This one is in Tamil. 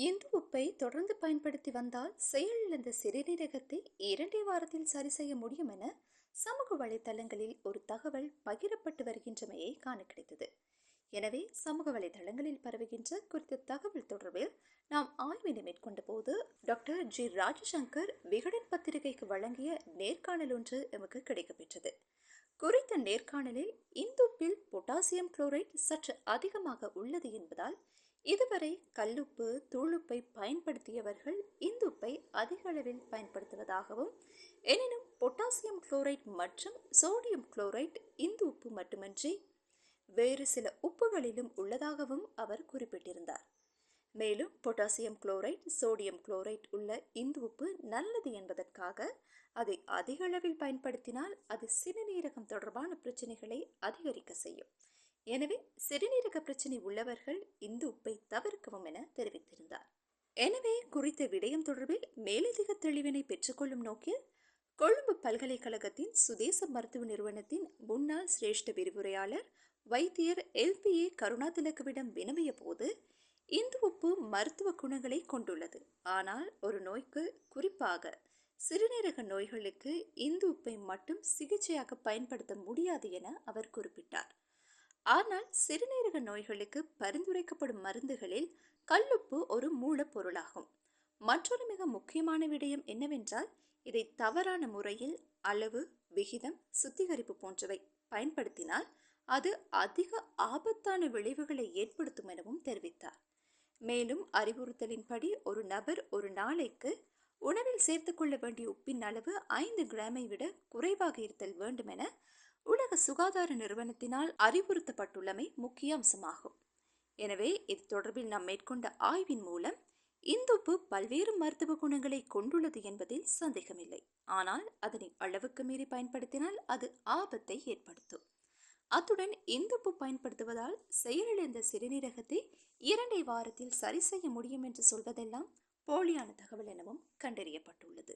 இந்து உப்பை தொடர்ந்து பயன்படுத்தி வந்தால் செயலிழந்த சிறுநீரகத்தை இரண்டே வாரத்தில் சரி செய்ய முடியும் என சமூக வலைதளங்களில் ஒரு தகவல் பகிரப்பட்டு வருகின்றமையை காண கிடைத்தது. எனவே சமூக வலைதளங்களில் பரவுகின்ற குறித்த தகவல் தொடர்பில் நாம் ஆய்வினை மேற்கொண்ட போது டாக்டர் ஜி ராஜசங்கர் விகடன் பத்திரிகைக்கு வழங்கிய நேர்காணல் ஒன்று எமக்கு கிடைக்கப்பெற்றது குறித்த நேர்காணலில் இந்துப்பில் பொட்டாசியம் குளோரைட் சற்று அதிகமாக உள்ளது என்பதால் இதுவரை கல்லுப்பு தூளுப்பை பயன்படுத்தியவர்கள் இந்துப்பை அதிக அளவில் பயன்படுத்துவதாகவும் எனினும் பொட்டாசியம் குளோரைட் மற்றும் சோடியம் குளோரைட் இந்து உப்பு மட்டுமின்றி வேறு சில உப்புகளிலும் உள்ளதாகவும் அவர் குறிப்பிட்டிருந்தார். மேலும் பொட்டாசியம் குளோரைட் சோடியம் குளோரைட் உள்ள இந்து உப்பு நல்லது என்பதற்காக அதை அதிக அளவில் பயன்படுத்தினால் அது சிறுநீரகம் தொடர்பான பிரச்சனைகளை அதிகரிக்க செய்யும். எனவே சிறுநீரக பிரச்சனை உள்ளவர்கள் இந்த உப்பை தவிர்க்கவும் என தெரிவித்திருந்தார். எனவே குறித்த விடயம் தொடர்பில் மேலதிக தெளிவினை பெற்றுக்கொள்ளும் நோக்கில் கொழும்பு பல்கலைக்கழகத்தின் சுதேச மருத்துவ நிறுவனத்தின் முன்னாள் சிரேஷ்ட விரிவுரையாளர் வைத்தியர் எல்பிஏ கருணாதிலகவிடம் வினவிய போது இந்து உப்பு மருத்துவ குணங்களை கொண்டுள்ளது. ஆனால் ஒரு நோய்க்கு குறிப்பாக சிறுநீரக நோய்களுக்கு இந்து உப்பை மட்டும் சிகிச்சையாக பயன்படுத்த முடியாது என அவர் குறிப்பிட்டார். ஆனால் சிறுநீரக நோய்களுக்கு பரிந்துரைக்கப்படும் மருந்துகளில் கல்லுப்பு ஒரு மூலப்பொருளாகும். மற்றொரு மிக முக்கியமான விடயம் என்னவென்றால் இதை தவறான முறையில் அளவு விகிதம் சுத்திகரிப்பு போன்றவை பயன்படுத்தினால் அது அதிக ஆபத்தான விளைவுகளை ஏற்படுத்தும் எனவும் தெரிவித்தார். மேலும் அறிவுறுத்தலின்படி ஒரு நபர் ஒரு நாளைக்கு உணவில் சேர்த்துக்கொள்ள வேண்டிய உப்பின் அளவு ஐந்து கிராமை விட குறைவாக இருத்தல் வேண்டும் என உலக சுகாதார நிறுவனத்தினால் அறிவுறுத்தப்பட்டுள்ளமை முக்கிய அம்சமாகும். எனவே இது தொடர்பில் நாம் மேற்கொண்ட ஆய்வின் மூலம் இந்துப்பு பல்வேறு மருத்துவ குணங்களை கொண்டுள்ளது என்பதில் சந்தேகமில்லை. ஆனால் அதனை அளவுக்கு மீறி பயன்படுத்தினால் அது ஆபத்தை ஏற்படுத்தும். அத்துடன் இந்துப்பு பயன்படுத்துவதால் செயலிழந்த சிறுநீரகத்தை இரண்டை வாரத்தில் சரி செய்ய முடியும் என்று சொல்வதெல்லாம் போலியான தகவல் எனவும் கண்டறியப்பட்டுள்ளது.